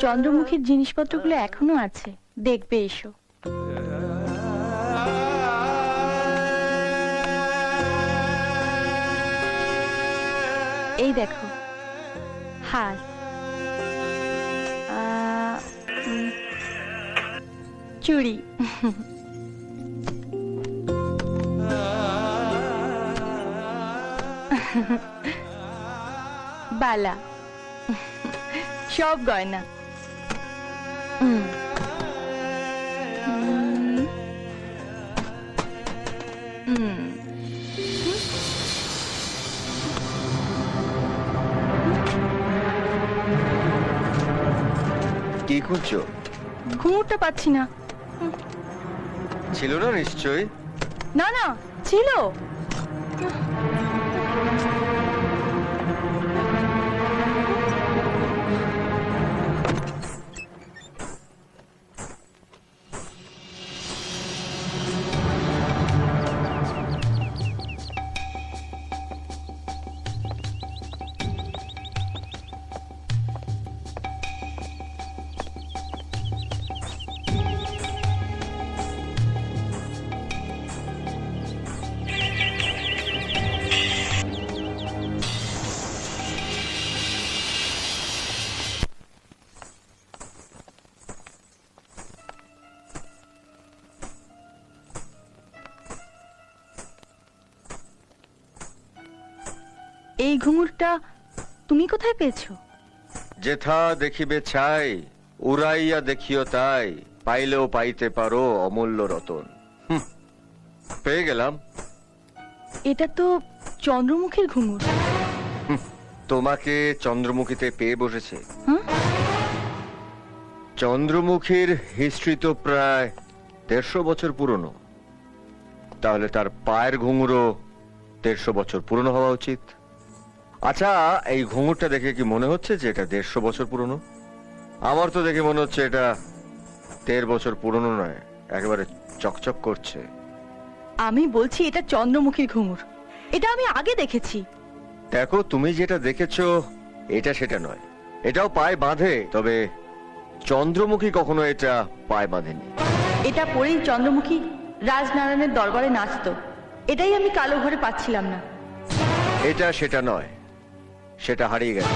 চন্দ্রমুখীর জিনিসপত্রগুলো এখনও আছে। দেখবে এসো। এই দেখো। উম, চুড়ি। বালা। সব গয়না। কি খুঁজছো ঘুমুরটা পাচ্ছি না। ছিল না নিশ্চয়ই? না না ছিল। এই ঘুঙুরটা তুমি কোথায় পেয়েছ? যেথা দেখিবে ছাই উড়াইয়া দেখিও তাই পাইলেও পাইতে পারো অমূল্য রতন। পেয়ে গেলাম। এটা তো চন্দ্রমুখীর ঘুঙুর। তোমাকে চন্দ্রমুখীতে পেয়ে বসেছে? চন্দ্রমুখীর হিস্ট্রি তো প্রায় দেড়শো বছর পুরনো। তাহলে তার পায়ের ঘুঙুরও দেড়শো বছর পুরনো হওয়া উচিত। আচ্ছা এই ঘুঙুরটা দেখে কি মনে হচ্ছে যে এটা দেড়শো বছর পুরনো? আমার তো দেখে মনে হচ্ছে এটা দেড় বছর পুরনো নয় একেবারে চকচক করছে। আমি বলছি এটা চন্দ্রমুখীর ঘুঙুর এটা আমি আগে দেখেছি। দেখো তুমি যেটা দেখেছ এটা সেটা নয়। এটাও পায়ে বাঁধে তবে চন্দ্রমুখী কখনো এটা পায়ে বাঁধেনি। এটা পরেই চন্দ্রমুখী রাজনারায়ণের দরবারে নাচতো। এটাই আমি কালো ঘরে পাচ্ছিলাম না। এটা সেটা নয়। সেটা হারিয়ে গেছে।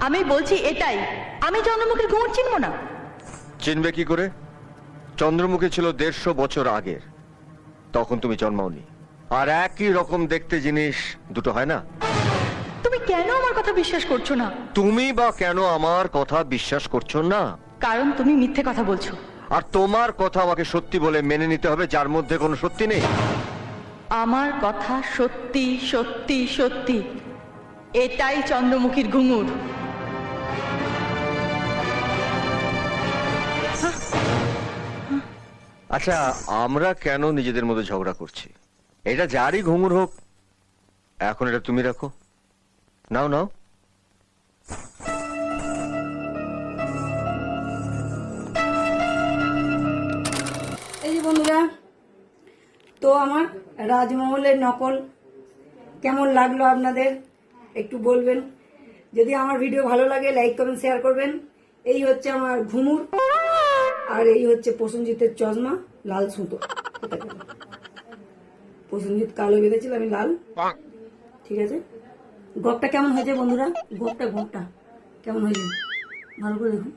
আমি বলছি এটাই। আমি চন্দ্রমুখীর ঘুঙুর চিনবো না। চিনবে কি করে? চন্দ্রমুখী ছিল দেড়শো বছর আগের। তখন তুমি জন্মাওনি আর একই রকম দেখতে জিনিস দুটো হয় না? তুমি কেন আমার কথা বিশ্বাস করছ না? তুমি বা কেন আমার কথা বিশ্বাস করছ না? কারণ তুমি মিথ্যে কথা বলছো। আর তোমার কথা আমাকে সত্যি বলে মেনে নিতে হবে যার মধ্যে কোনো সত্যি নেই। আমার কথা সত্যি সত্যি সত্যি। এটাই চন্দ্রমুখীর ঘুঙুর। আচ্ছা আমরা কেন নিজেদের মধ্যে ঝগড়া করছি? এটা যারই ঘুঙুর হোক এখন এটা তুমি রাখো। নাও নাও। এই যে বন্ধুরা তো আমার রাজমহলের নকল কেমন লাগল আপনাদের? একটু বলবেন। যদি আমার ভিডিও ভালো লাগে লাইক কমেন্ট শেয়ার করবেন। এই হচ্ছে আমার ঘুমুর, আর এই হচ্ছে প্রসেনজিতের চশমা, লাল সুতো। প্রসেনজিৎ কালো বেঁধেছিল, আমি লাল। ঠিক আছে? গপটা কেমন হয়েছে বন্ধুরা? গপটা গপটা। কেমন হয়েছে? ভালো করে দেখুন।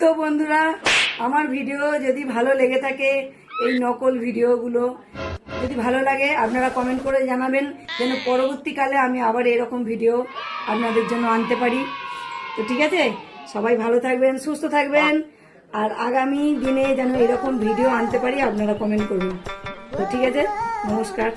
তো বন্ধুরা, আমার ভিডিও যদি ভালো লেগে থাকে, এই নকল ভিডিওগুলো যদি ভালো লাগে, আপনারা কমেন্ট করে জানাবেন, যেন পরবর্তীকালে আমি আবার এরকম ভিডিও আপনাদের জন্য আনতে পারি। তো ঠিক আছে, সবাই ভালো থাকবেন, সুস্থ থাকবেন, আর আগামী দিনে যেন এরকম ভিডিও আনতে পারি, আপনারা কমেন্ট করবেন। তো ঠিক আছে, নমস্কার।